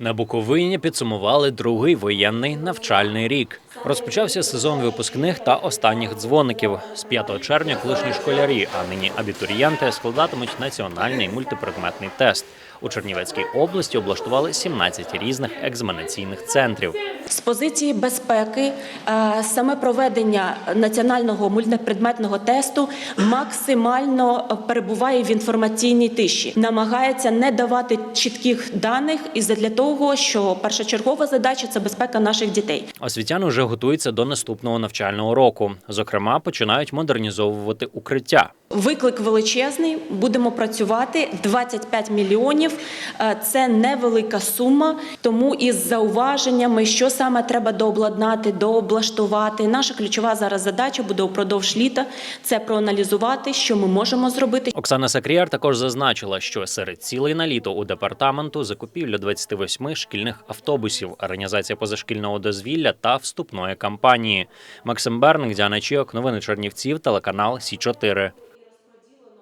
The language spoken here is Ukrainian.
На Буковині підсумували другий воєнний навчальний рік. Розпочався сезон випускних та останніх дзвоників. З 5 червня колишні школярі, а нині абітурієнти складатимуть національний мультипредметний тест. У Чернівецькій області облаштували 17 різних екзаменаційних центрів. З позиції безпеки е, саме проведення національного мультипредметного тесту максимально перебуває в інформаційній тиші, намагається не давати чітких даних із для того, що першочергова задача це безпека наших дітей. Освітяни вже готуються до наступного навчального року. Зокрема, починають модернізовувати укриття. Виклик величезний. Будемо працювати 25 мільйонів. Е, Це невелика сума. Тому із зауваженнями, що саме треба дообладнати, дооблаштувати. Наша ключова зараз задача буде упродовж літа. Це проаналізувати, що ми можемо зробити. Оксана Сакріяр також зазначила, що серед цілей на літо у департаменту закупівля 28 шкільних автобусів, організація позашкільного дозвілля та вступної кампанії. Максим Берник, Діана Чіок, новини Чернівців, телеканал Сі 4